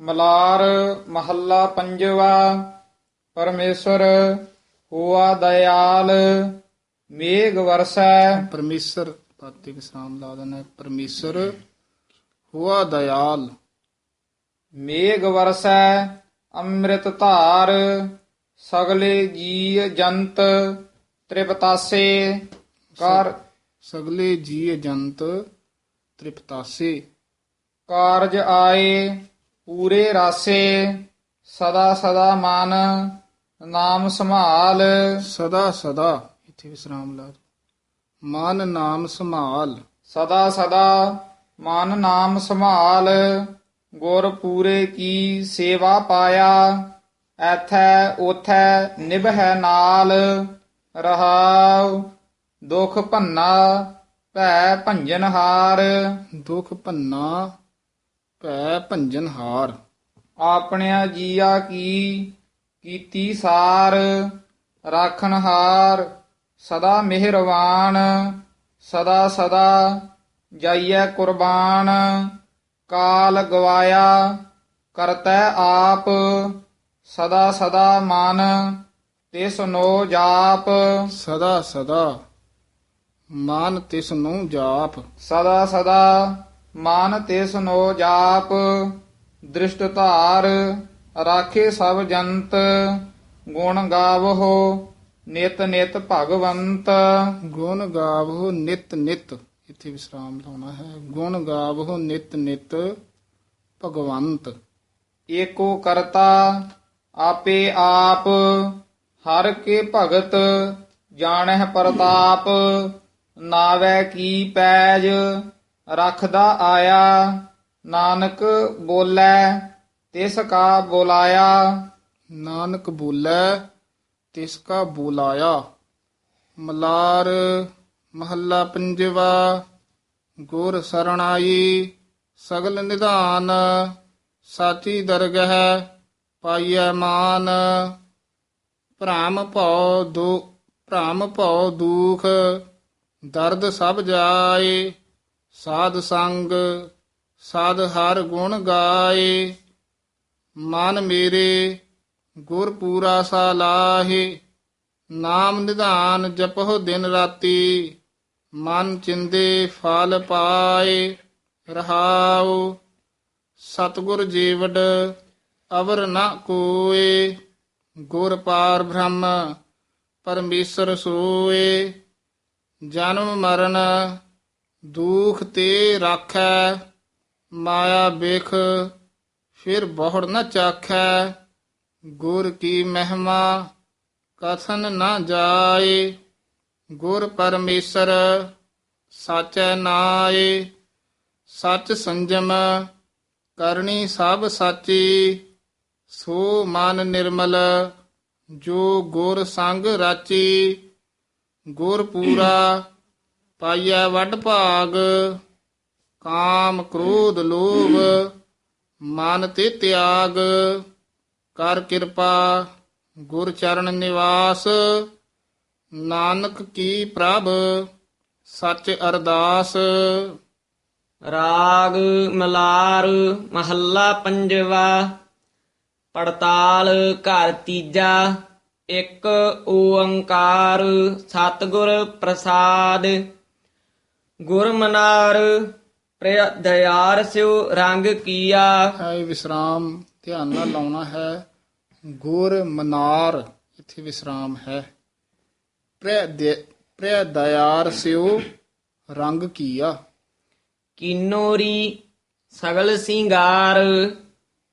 ਮਲਾਰ ਮਹੱਲਾ ਪੰਜਵਾ ਪਰਮੇਸ਼ਰ ਹੋਆ ਦਇਆਲ ਮੇਘ ਵਰਸੈ। ਪਰਮੇਸ਼ਰ ਪਾਤੇ ਵਿਸਰਾਮ ਲਾ ਦੇਣਾ। ਪਰਮੇਸ਼ਰ ਹੋਆ ਦਇਆਲ। ਮੇਘ ਵਰਸੈ ਅੰਮ੍ਰਿਤ ਧਾਰ ਸਗਲੇ ਜੀ ਜੰਤ ਤ੍ਰਿਪਤਾਸੇ। ਕਰ ਸਗਲੇ ਜੀ ਜੰਤ ਤ੍ਰਿਪਤਾਸੇ। ਕਾਰਜ ਆਏ ਪੂਰੇ ਰਾਸੇ ਸਦਾ ਸਦਾ ਮਨ ਨਾਮ ਸੰਭਾਲ। ਸਦਾ ਸਦਾ ਇੱਥੇ ਵਿਸਰਾਮ ਲਾ। ਮਨ ਨਾਮ ਸੰਭਾਲ। ਸਦਾ ਸਦਾ ਮਨ ਨਾਮ ਸੰਭਾਲ। ਗੁਰ ਪੂਰੇ ਕੀ ਸੇਵਾ ਪਾਇਆ ਐਥੈ ਉਥੈ ਨਿਭੈ ਨਾਲ। ਰਹਾਉ ਦੁਖ ਭੰਨਾ ਭੈ ਭੰਜਨ ਹਾਰ ਦੁਖ ਭੰਨਾ ਭੈ ਭੰਜਨ ਹਾਰ। ਆਪਣਿਆ ਜੀਆ ਕੀ ਕੀਤੀ ਸਾਰ ਰਾਖਣ ਹਾਰ ਸਦਾ ਮਿਹਰਵਾਨ ਸਦਾ ਸਦਾ ਜਾਈਐ ਕੁਰਬਾਨ ਕਾਲ ਗਵਾਇਆ ਕਰਤੈ ਆਪ ਸਦਾ ਸਦਾ ਮਨ ਤਿਸ ਨੋ ਜਾਪ। ਸਦਾ ਸਦਾ ਮਨ ਤਿਸ ਨੂੰ ਜਾਪ। ਸਦਾ ਸਦਾ ਮਨ ਤਿਸ ਨੋ ਜਾਪ ਦ੍ਰਿਸ਼ਟ ਧਾਰ ਰਾਖੇ ਸਭ ਜੰਤ ਗੁਣ ਗਾਵਹੋ ਨਿਤ ਨਿਤ ਭਗਵੰਤ। ਗੁਣ ਗਾਵੋ ਨਿਤ ਨਿਤ। ਇੱਥੇ ਵਿਸਰਾਮ ਲਾਉਣਾ ਹੈ। ਗੁਣ ਗਾਵੋ ਨਿਤ ਨਿਤ ਭਗਵੰਤ। ਏਕੋ ਕਰਤਾ ਆਪੇ ਆਪ ਹਰ ਕੇ ਭਗਤ ਜਾਣਹਿ ਪ੍ਰਤਾਪ ਨਾਵੈ ਕੀ ਪੈਜ ਰਖਦਾ ਆਇਆ, ਨਾਨਕ ਬੋਲੇ, ਤਿਸ ਕਾ ਬੁਲਾਇਆ। ਨਾਨਕ ਬੋਲੇ, ਤਿਸ ਕਾ ਬੁਲਾਇਆ। ਮਲਾਰ ਮਹੱਲਾ ਪੰਜਵਾ, ਗੁਰ ਸਰਣਾਈ ਸਗਲ ਨਿਧਾਨ, ਸਾਚੀ ਦਰਗਹ ਪਾਈਐ ਮਾਨ। ਭ੍ਰਮ ਭਉ ਦੋ ਭ੍ਰਮ ਭਉ ਦੁਖ, ਦਰਦ ਸਭ ਜਾਏ। ਸਾਧ ਸੰਗ, ਸਾਧ ਹਰ ਗੁਣ ਗਾਏ। ਮਨ ਮੇਰੇ, ਗੁਰ ਪੂਰਾ ਸਾ ਲਾਹੇ। ਨਾਮ ਨਿਧਾਨ ਜਪਹੁ ਦਿਨ ਰਾਤੀ। ਮਨ ਚਿੰਦੇ ਫਲ ਪਾਏ, ਰਹਾਉ। ਸਤਗੁਰ ਜੀਵਡ ਅਵਰ ਨ ਕੋਏ। ਗੁਰ ਪਾਰ ਬ੍ਰਹਮ ਪਰਮੇਸ਼ਰ ਸੋਏ। ਜਨਮ ਮਰਨ ਦੁਖ ਤੇ ਰਾਖੈ, ਮਾਇਆ ਬਿਖ ਫਿਰ ਬਹੁੜ ਨ ਚਾਖੈ। ਗੁਰ ਕੀ ਮਹਿਮਾ, ਕਥਨ ਨਾ ਜਾਏ। ਗੁਰ ਪਰਮੇਸ਼ਰ, ਸਾਚੈ ਨਾਏ। ਸਚ ਸੰਜਮ, ਕਰਨੀ ਸਭ ਸਾਚੀ। ਸੋ ਮਨ ਨਿਰਮਲ, ਜੋ ਗੁਰ ਸੰਗ ਰਾਚੀ। ਗੁਰ ਪੂਰਾ ਪਾਈਐ ਵੱਡ ਭਾਗ, ਕਾਮ ਕ੍ਰੋਧ ਲੋਭ, ਮਨ ਤੇ ਤਿਆਗ, ਕਰ ਕਿਰਪਾ, ਗੁਰ ਚਰਨ ਨਿਵਾਸ, ਨਾਨਕ ਕੀ ਪ੍ਰਭ, ਸੱਚ ਅਰਦਾਸ। ਰਾਗ ਮਲਾਰ ਮਹੱਲਾ ਪੰਜਵਾ, ਪੜਤਾਲ ਘਰ ਤੀਜਾ, ਇੱਕ ਓੰਕਾਰ, ਸਤਿਗੁਰ ਪ੍ਰਸਾਦ। ਗੁਰ ਮਨਾਰ ਪ੍ਰਿਆ ਦਇਆਰ ਸਿਉ ਰੰਗ ਕੀਆ। ਹੈ ਵਿਸਰਾਮ ਧਿਆਨ ਨਾਲ ਲਾਉਣਾ ਹੈ। ਗੁਰ ਮਨਾਰ ਇੱਥੇ ਵਿਸਰਾਮ ਹੈ। ਪ੍ਰਿਆ ਸਿਓ ਰੰਗ ਕੀਆ। ਕੀਨੋਰੀ ਸਗਲ ਸਿੰਗਾਰ।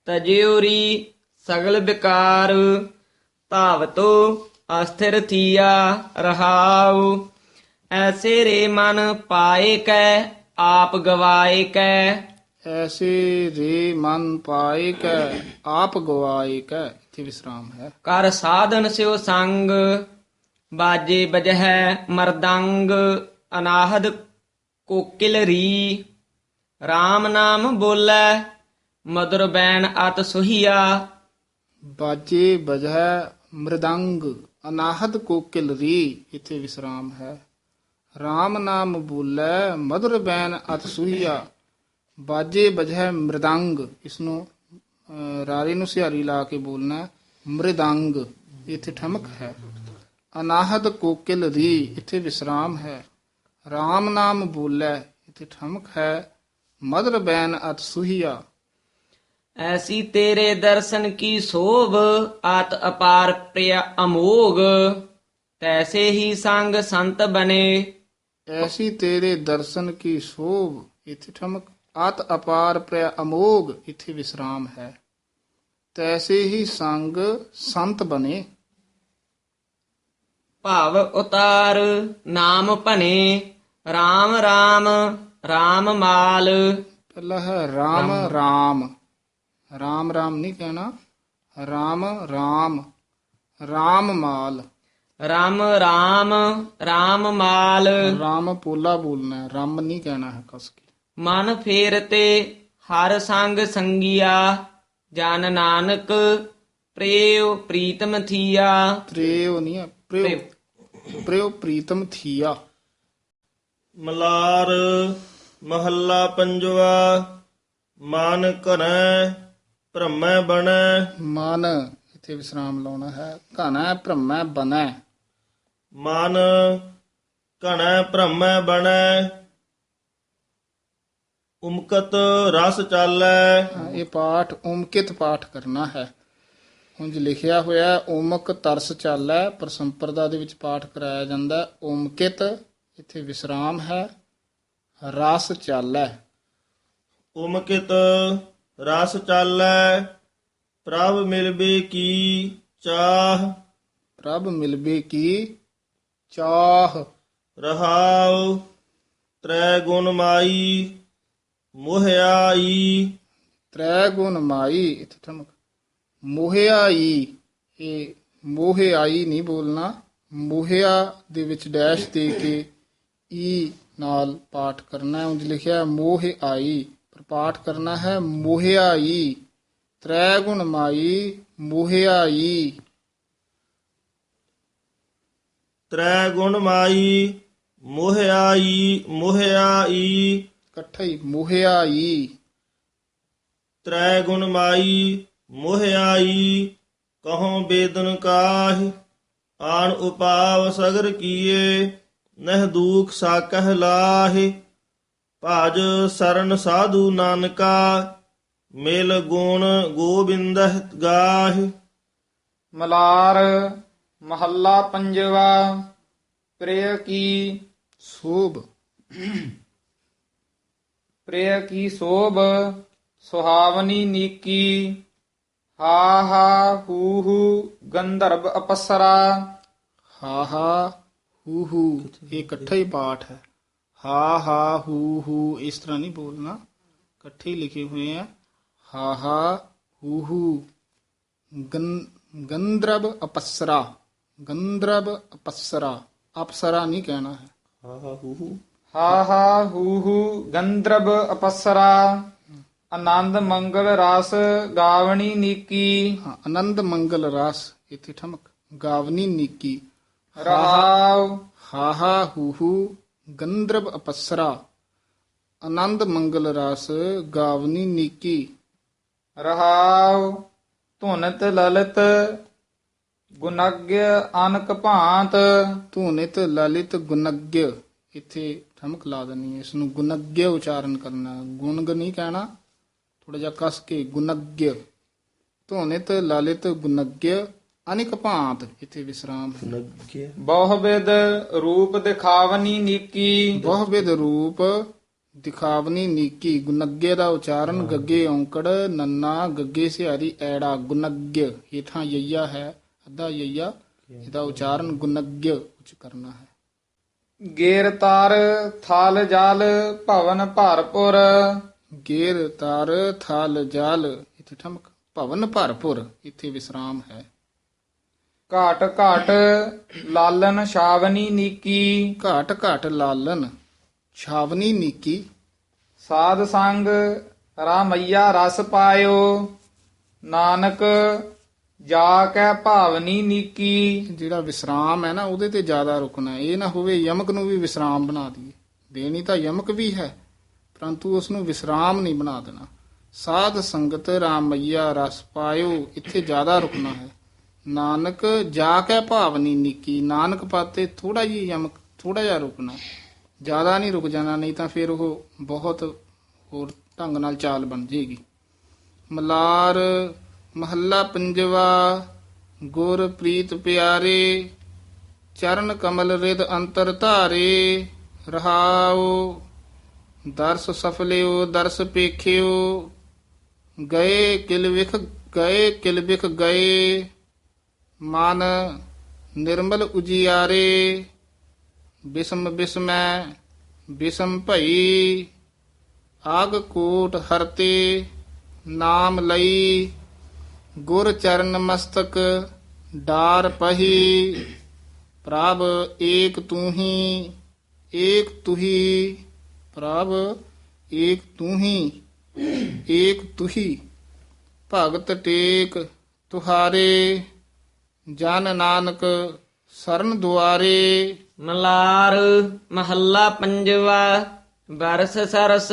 ਤਜਿਉਰੀ ਸਗਲ ਬਿਕਾਰ। ਧਾਵਤੋ ਅਸਥਿਰ ਥੀਆ ਰਹਾਉ। ਐਸੇ ਰੇ ਮਨ ਪਾਏ ਕੈ ਆਪ ਗਵਾਏ ਕੈ। ਐਸੇ ਰੇ ਮਨ ਪਾਏ ਕੈ ਆਪ ਗਵਾਏ ਕੈ। ਇੱਥੇ ਵਿਸਰਾਮ ਹੈ। ਕਰ ਸਾਧਨ ਸਿਉ ਸੰਗ ਬਾਜੇ ਬਜਹਿ ਮਰਦੰਗ ਅਨਾਹਦ ਕੋਕਿਲ ਰੀ। RAM ਨਾਮ ਬੋਲੇ ਮధుਰ ਬੈਣ ਅਤ ਸੁਹੀਆ। ਬਾਜੇ ਬਜੈ ਮ੍ਰਿਦੰਗ ਅਨਾਹਦ ਕੋਕਿਲ ਰੀ। ਇੱਥੇ ਵਿਸਰਾਮ ਹੈ। RAM ਨਾਮ ਬੋਲੇ ਮధుਰ ਬੈਨ ਅਤ ਸੁਹੀਆ। ਬਾਜੇ ਬਜੈ ਮ੍ਰਿਦੰਗ। ਇਸ ਨੂੰ ਰਾਰੇ ਨੂੰ ਸਿਹਾਰੀ ਲਾ ਕੇ ਬੋਲਣਾ ਮ੍ਰਿਦੰਗ। ਇੱਥੇ ਠਮਕ ਹੈ। ਅਨਾਹਦ ਕੋਕਿਲ ਰੀ ਇੱਥੇ ਵਿਸਰਾਮ ਹੈ। RAM ਨਾਮ ਬੋਲੇ, ਇੱਥੇ ਠਮਕ ਹੈ ਮਦਰ ਬੈਨ ਅਤ ਸੁਹੀਆ। ਐਸੀ ਤੇਰੇ ਦਰਸ਼ਨ ਕੀ ਸੋਭ, ਆਤ ਅਪਾਰ ਪ੍ਰਿਯ ਅਮੋਗ। ਤੈਸੇ ਹੀ ਸੰਗ ਸੰਤ ਬਨੇ। ਐਸੀ ਤੇਰੇ ਦਰਸ਼ਨ ਕੀ ਸ਼ੋਭ? ਇੱਥੇ ਠਮਕ ਅਤ ਅਪਾਰ ਪ੍ਰਿਆ ਅਮੋਗ ਇੱਥੇ ਵਿਸਰਾਮ ਹੈ। ਤੈਸੇ ਹੀ ਸੰਗ ਸੰਤ ਬਨੇ ਭਾਵ ਉਤਾਰ ਨਾਮ ਭਨੇ RAM RAM RAM ਮਾਲ। ਪਹਿਲਾ ਹੈ RAM RAM RAM RAM ਨਹੀਂ ਕਹਿਣਾ। RAM RAM RAM ਮਾਲ। RAM RAM RAM ਮਾਲ। RAM ਪੋਲਾ ਬੋਲਣਾ ਹੈ ਰਾਮ ਨਹੀਂ ਕਹਿਣਾ ਹੈ ਕਸ ਕੇ। ਮਨ ਫੇਰ ਤੇ ਹਰ ਸੰਗ ਸੰਗਿਆ ਜਨ ਨਾਨਕ ਪ੍ਰੇਉ ਪ੍ਰੀਤਮ ਥੀਆ। ਪ੍ਰੇਉ ਨਹੀਂ ਹੈ ਪ੍ਰੇਉ ਪ੍ਰੇਉ ਪ੍ਰੀਤਮ ਥੀਆ। ਮਲਾਰ ਮਹੱਲਾ ਪੰਜਵਾ ਮਨ ਘਨੈ ਭ੍ਰਮੈ ਬਣੈ। ਮਨ ਇੱਥੇ ਵਿਸਰਾਮ ਲਾਉਣਾ ਹੈ ਘਨਾ ਭ੍ਰਮੈ ਬਨੈ ਮਨ ਘਨੈ ਭ੍ਰਮੈ ਬਣੈ ਉਮਕਤ ਰਸ ਚਾਲੈ। ਇਹ ਪਾਠ ਓਮਕਿਤ ਪਾਠ ਕਰਨਾ ਹੈ। ਉਂਝ ਲਿਖਿਆ ਹੋਇਆ ਹੈ, ਓਮਕ ਤਰਸ ਚਾਲੈ ਪਰ ਸੰਪਰਦਾ ਦੇ ਵਿੱਚ ਪਾਠ ਕਰਾਇਆ ਜਾਂਦਾ ਹੈ। ਓਮਕਿਤ ਇੱਥੇ ਵਿਸਰਾਮ ਹੈ ਰਸ ਚਾਲੈ। ਉਮਕਿਤ ਰਸ ਚਾਲੈ ਪ੍ਰਭ ਮਿਲਬੇ ਕੀ ਚਾਹ। ਪ੍ਰਭ ਮਿਲਬੇ ਕੀ ਚਾਹ। ਰਹਾਉ ਤ੍ਰੈ ਗੁਣ ਮਾਈ ਮੋਹਿਆਈ। ਤ੍ਰੈ ਗੁਣ ਮਾਈ ਇੱਥੇ ਠਮਕ। ਮੋਹਿਆਈ ਇਹ ਮੋਹਿਆਈ ਨਹੀਂ ਬੋਲਣਾ ਮੋਹਿਆ ਦੇ ਵਿੱਚ ਡੈਸ਼ ਦੇ ਕੇ ਈ ਨਾਲ ਪਾਠ ਕਰਨਾ ਹੈ। ਉਂਝ ਲਿਖਿਆ ਮੋਹ ਆਈ ਪਰ ਪਾਠ ਕਰਨਾ ਹੈ ਮੋਹਿਆਈ ਤ੍ਰੈ ਗੁਣ ਮਾਈ ਮੋਹਿਆਈ। ਤ੍ਰੈ ਗੁਣ ਮਾਈ ਮੋਹਿਆਈ ਮੋਹਿਆਈ। ਇਕੱਠਾ ਹੀ ਮੋਹਿਆਈ। ਤ੍ਰੈ ਗੁਣ ਮਾਈ ਮੋਹਿਆਈ ਕਹੋ ਬੇਦਨ ਕਾਹਿ? ਆਣ ਉਪਾਵ ਸਗਰ ਕੀਏ ਨਹਿ ਦੂਖ ਸਾਕਹਿ ਲਾਹਿ। ਭਜ ਸਰਨ ਸਾਧੂ ਨਾਨਕਾ ਮਿਲ ਗੁਣ ਗੋਬਿੰਦਹ ਗਾਹਿ। ਮਲਾਰ ਮਹੱਲਾ ਪੰਜਵਾ ਪ੍ਰਿਯ ਕੀ ਸੋਭ ਪ੍ਰਿਯ ਕੀ ਸੋਭ ਸੁਹਾਵਨੀ ਨੀਕੀ ਹਾ ਹਾ ਹੂ ਹੂ ਗੰਧਰਵ ਅਪਸਰਾ ਹਾ ਹਾ ਹੂ ਹੂ ਇਹ ਇਕੱਠਾ ਹੀ ਪਾਠ ਹੈ ਹਾ ਹਾ ਹੂ ਹੂ ਇਸ ਤਰ੍ਹਾਂ ਨਹੀਂ ਬੋਲਣਾ ਇਕੱਠੇ ਹੀ ਲਿਖੇ ਹੋਏ ਆ ਹਾ ਹਾ ਹੂ ਹੂ ਗੰ ਗੰਧਰਵ ਅਪਸਰਾ ਗੰਧਰਵ ਅਪਸਰਾ ਅਪਸਰਾ ਨਹੀਂ ਕਹਿਣਾ ਹੈ। ਹਾ ਹਾ ਹੂ ਹੂ ਹਾ ਹਾ ਹੂ ਹੂ ਗੰਧਰਵ ਅਪਸਰਾ ਆਨੰਦ ਮੰਗਲ ਰਸ ਗਾਵਣੀ ਨੀਕੀ। ਹਾਂ ਆਨੰਦ ਮੰਗਲ ਰਸ ਇੱਥੇ ਠਮਕ। ਗਾਵਨੀ ਨੀਕੀ। ਰਹਾਉ ਹਾ ਹਾ ਹੂ ਹੂ ਗੰਧਰਵ ਅਪਸਰਾ ਆਨੰਦ ਮੰਗਲ ਰਸ ਗਾਵਨੀ ਨੀਕੀ। ਰਹਾਉ ਧੁਨਤ ਲਲਿਤ ਗੁਨਗ੍ਯ ਅਨਕ ਭਾਂਤ ਧੂਨਿਤ ਲਲਿਤ ਗੁਨਗ੍ਯ ਇੱਥੇ ਠਮਕ ਲਾ ਦੇਣੀ ਹੈ ਇਸ ਨੂੰ ਗੁਨਗ੍ਯ ਉਚਾਰਨ ਕਰਨਾ। ਗੁਣਗ ਨਹੀਂ ਕਹਿਣਾ ਥੋੜਾ ਜਿਹਾ ਕਸ ਕੇ ਗੁਨਗ੍ਯ ਧੂਨਿਤ ਲਲਿਤ ਗੁਨਗ੍ਯ ਅਨਿਕ ਭਾਂਤ ਇੱਥੇ ਵਿਸਰਾਮ। ਹੈ ਨਗ੍ਯ ਬਹੁਵਿਦ ਰੂਪ ਦਿਖਾਵਨੀ ਨੀਕੀ। ਬਹੁ ਵਿਧ ਰੂਪ ਦਿਖਾਵਨੀ ਨੀਕੀ। ਗੁਨਗ੍ਯ ਦਾ ਉਚਾਰਨ ਗੱਗੇ ਔਂਕੜ ਨੰਨਾ ਗੱਗੇ ਸਿਹਾਰੀ ਐੜਾ ਗੁਨਗ੍ਯ ਹੇਠਾਂ ਯਈਆ ਹੈ ਅੱਧਾ ਯਈਆ ਇਹਦਾ ਉਚਾਰਨ ਗੁਨਗ੍ਯ ਉਚ ਕਰਨਾ ਹੈ। ਗੇਰ ਤਾਰ ਥਲ ਜਲ ਭਵਨ ਭਰਪੁਰ। ਗੇਰ ਤਰ ਥਲ ਜਲ ਇੱਥੇ ਠਮਕ ਭਵਨ ਭਰਪੁਰ ਇੱਥੇ ਵਿਸਰਾਮ ਹੈ। ਘਾਟ ਘਾਟ ਲਾਲਨ ਛਾਵਨੀ ਨੀਕੀ। ਘਾਟ ਘਾਟ ਲਾਲਨ ਛਾਵਨੀ ਨੀਕੀ। ਸਾਧ ਸੰਗ ਰਾਮਈਆ ਰਸ ਪਾਇਓ। ਨਾਨਕ ਜਾ ਕੈ ਭਾਵਨੀ ਨੀਕੀ। ਜਿਹੜਾ ਵਿਸਰਾਮ ਹੈ ਨਾ, ਉਹਦੇ ਤੇ ਜ਼ਿਆਦਾ ਰੁਕਣਾ ਇਹ ਨਾ ਹੋਵੇ ਯਮਕ ਨੂੰ ਵੀ ਵਿਸਰਾਮ ਬਣਾ ਦਈਏ। ਦੇਣੀ ਤਾਂ ਯਮਕ ਵੀ ਹੈ, ਪਰੰਤੂ ਉਸ ਨੂੰ ਵਿਸਰਾਮ ਨਹੀਂ ਬਣਾ ਦੇਣਾ। ਸਾਧ ਸੰਗਤ ਰਾਮਈਆ ਰਸ ਪਾਇਓ, ਇੱਥੇ ਜ਼ਿਆਦਾ ਰੁਕਣਾ ਹੈ। ਨਾਨਕ, ਜਾ ਕੇ ਭਾਵਨੀ ਨਿੱਕੀ। ਨਾਨਕ ਪਾਤੇ ਥੋੜਾ ਜਿਹਾ ਯਮਕ ਥੋੜਾ ਜਿਹਾ ਰੁਕਣਾ ਜ਼ਿਆਦਾ ਨਹੀਂ ਰੁਕ ਜਾਣਾ, ਨਹੀਂ ਤਾਂ ਫਿਰ ਉਹ ਬਹੁਤ ਹੋਰ ਢੰਗ ਨਾਲ ਚਾਲ ਬਣ ਜੇਗੀ। ਮਲਾਰ ਮਹੱਲਾ ਪੰਜਵਾ, ਗੁਰ ਪ੍ਰੀਤ ਪਿਆਰੇ, ਚਰਨ ਕਮਲ ਰਿਦ ਅੰਤਰ ਧਾਰੇ, ਰਹਾਉ, ਦਰਸ ਸਫਲਿਓ ਦਰਸ ਪੇਖਿਓ, ਗਏ ਕਿਲ ਵਿਖ, ਗਏ ਕਿਲ ਵਿਖ ਗਏ, ਮਨ ਨਿਰਮਲ ਉਜਿਆਰੇ, ਬਿਸਮ ਬਿਸਮੈ, ਬਿਸਮ ਭਈ, ਆਗ ਕੋਟ ਹਰਤੇ, ਨਾਮ ਲਈ ਗੁਰ ਚਰਨ ਮਸਤਕ ਡਾਰ ਪਹੀ ਪ੍ਰਭ ਏਕ ਤੂੰ ਹੀ ਏਕ ਤੁਹੀ ਪ੍ਰਭ ਏਕ ਤੂੰ ਹੀ ਏਕ ਤੁਹੀ। ਭਗਤ ਟੇਕ ਤੁਹਾਰੇ ਜਨ ਨਾਨਕ ਸਰਨ ਦੁਆਰੇ। ਮਲਾਰ ਮਹੱਲਾ ਪੰਜਵਾ ਬਰਸ ਸਰਸ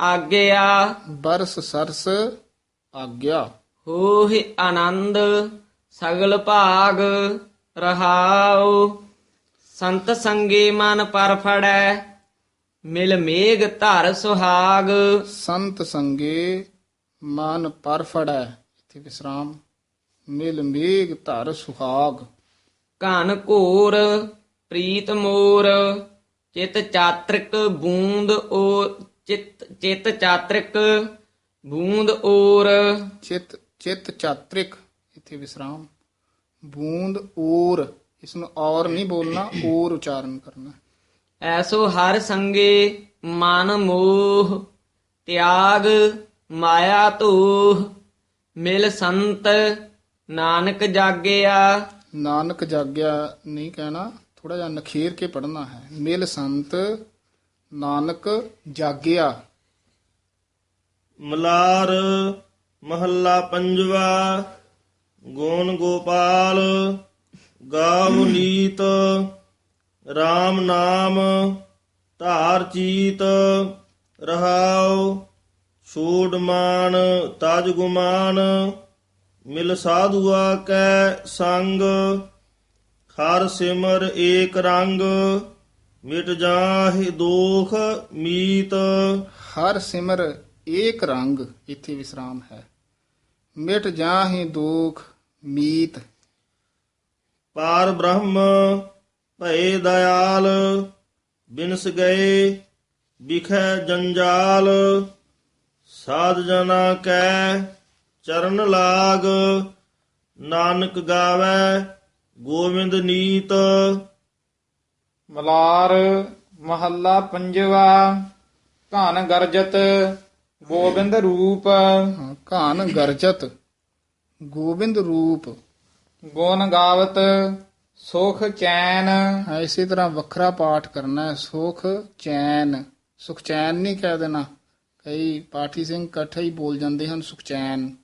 ਆਗਿਆ। ਬਰਸ ਸਰਸ ਆਗਿਆ। ਹੋਹਿ ਆਨੰਦ ਸਗਲ ਭਾਗ ਰਹਾਉ। ਸੰਤ ਸੰਗੇ ਮਨ ਪਰ ਫੜੈ ਮਿਲ ਮੇਘ ਧਰ ਸੁਹਾਗ। ਸੰਤ ਸੰਗੇ ਮਨ ਪਰ ਫੜੈ ਇੱਥੇ ਵਿਸਰਾਮ। ਮਿਲ ਮੇਘ ਧਰ ਸੁਹਾਗ। ਘਨ ਘੋਰ ਪ੍ਰੀਤ ਮੋਰ ਚਿਤ ਚਾਤ੍ਰਿਕ ਬੂੰਦ ਓ ਚਿਤ ਚਿਤ ਚਾਤ੍ਰਿਕ ਬੂੰਦ ਔਰ ਚਿਤ ਚਿਤ ਚਾਤ੍ਰਿਕ ਇੱਥੇ ਵਿਸਰਾਮ। ਬੂੰਦ ਔਰ ਇਸ ਨੂੰ ਔਰ ਨਹੀਂ ਬੋਲਣਾ ਔਰ ਉਚਾਰਨ ਕਰਨਾ। ਐਸੋ ਹਰ ਸੰਗੇ ਮਨ ਮੋਹ ਤਿਆਗ ਮਾਇਆ ਧੂਹ ਮਿਲ ਸੰਤ ਨਾਨਕ ਜਾਗਿਆ। ਨਾਨਕ ਜਾਗਿਆ ਨਹੀਂ ਕਹਿਣਾ ਥੋੜਾ ਜਿਹਾ ਨਖੇਰ ਕੇ ਪੜਨਾ ਹੈ। ਮਿਲ ਸੰਤ ਨਾਨਕ ਜਾਗਿਆ। ਮਲਾਰ ਮਹੱਲਾ ਪੰਜਵਾ ਗੋਨ ਗੋਪਾਲ, ਗਾਵ ਨੀਤ RAM ਨਾਮ, ਧਾਰ ਚੀਤ, ਰਹਾਉ, ਛੋੜ ਮਾਨ ਤਜ ਗੁਮਾਨ, ਮਿਲ ਸਾਧੂਆ ਕੈ ਸੰਗ, ਹਰ ਸਿਮਰ ਏਕ ਰੰਗ, ਮਿਟ ਜਾਹਿ ਦੋਖ ਮੀਤ। ਹਰ ਸਿਮਰ ਏਕ ਰੰਗ ਇੱਥੇ ਵਿਸਰਾਮ ਹੈ। ਮਿਟ ਜਾਹੀ ਦੁਖ ਮੀਤ। ਪਾਰ ਬ੍ਰਹਮ ਭਏ ਦਇਆਲ ਬਿਨਸ ਗਏ ਵਿਖੈ ਜੰਜਾਲ। ਸਾਧ ਜਨਾ ਕੈ ਚਰਨ ਲਾਗ ਨਾਨਕ ਗਾਵੇ ਗੋਵਿੰਦ ਨੀਤ। ਮਲਾਰ ਮਹੱਲਾ ਪੰਜਵਾ ਘਨ ਗਰਜਤ ਗੋਬਿੰਦ ਰੂਪ। ਘਾਨ ਗਰਜਤ ਗੋਬਿੰਦ ਰੂਪ। ਗੁਣ ਗਾਵਤ ਸੁਖ ਚੈਨ। ਇਸੇ ਤਰ੍ਹਾਂ ਵੱਖਰਾ ਪਾਠ ਕਰਨਾ ਹੈ ਸੁਖ ਚੈਨ। ਸੁਖ ਚੈਨ ਨਹੀਂ ਕਹਿ ਦੇਣਾ। ਕਈ ਪਾਠੀ ਸਿੰਘ ਇਕੱਠੇ ਹੀ ਬੋਲ ਜਾਂਦੇ ਹਨ ਸੁਖਚੈਨ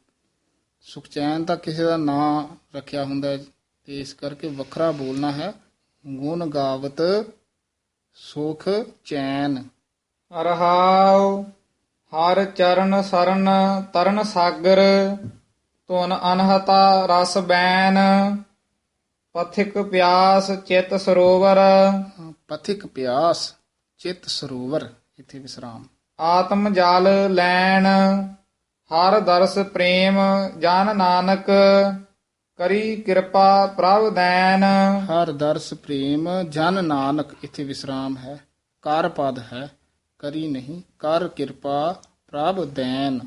ਸੁਖਚੈਨ ਤਾਂ ਕਿਸੇ ਦਾ ਨਾਂ ਰੱਖਿਆ ਹੁੰਦਾ ਹੈ ਤੇ ਇਸ ਕਰਕੇ ਵੱਖਰਾ ਬੋਲਣਾ ਹੈ ਗੁਣ ਗਾਵਤ ਸੁਖ ਚੈਨ। ਰਹਾਉ ਹਰ ਚਰਨ ਸਰਨ ਤਰਨ ਸਾਗਰ ਧੁਨ ਅਨਹਤਾ ਰਸ ਬੈਨ ਪਥਿਕ ਪਿਆਸ ਚਿਤ ਸਰੋਵਰ। ਪਥਿਕ ਪਿਆਸ ਚਿਤ ਸਰੋਵਰ ਇੱਥੇ ਵਿਸਰਾਮ। ਆਤਮ ਜਲ ਲੈਣ ਹਰ ਦਰਸ ਪ੍ਰੇਮ ਜਨ ਨਾਨਕ ਕਰੀ ਕਿਰਪਾ ਪ੍ਰਭ ਦੈਨ। ਹਰ ਦਰਸ ਪ੍ਰੇਮ ਜਨ ਨਾਨਕ ਇੱਥੇ ਵਿਸਰਾਮ ਹੈ ਕਰ ਪਦ ਹੈ। ਕਰੀ ਨਹੀਂ ਕਰ ਕਿਰਪਾ ਪ੍ਰਭ ਦੈਨ।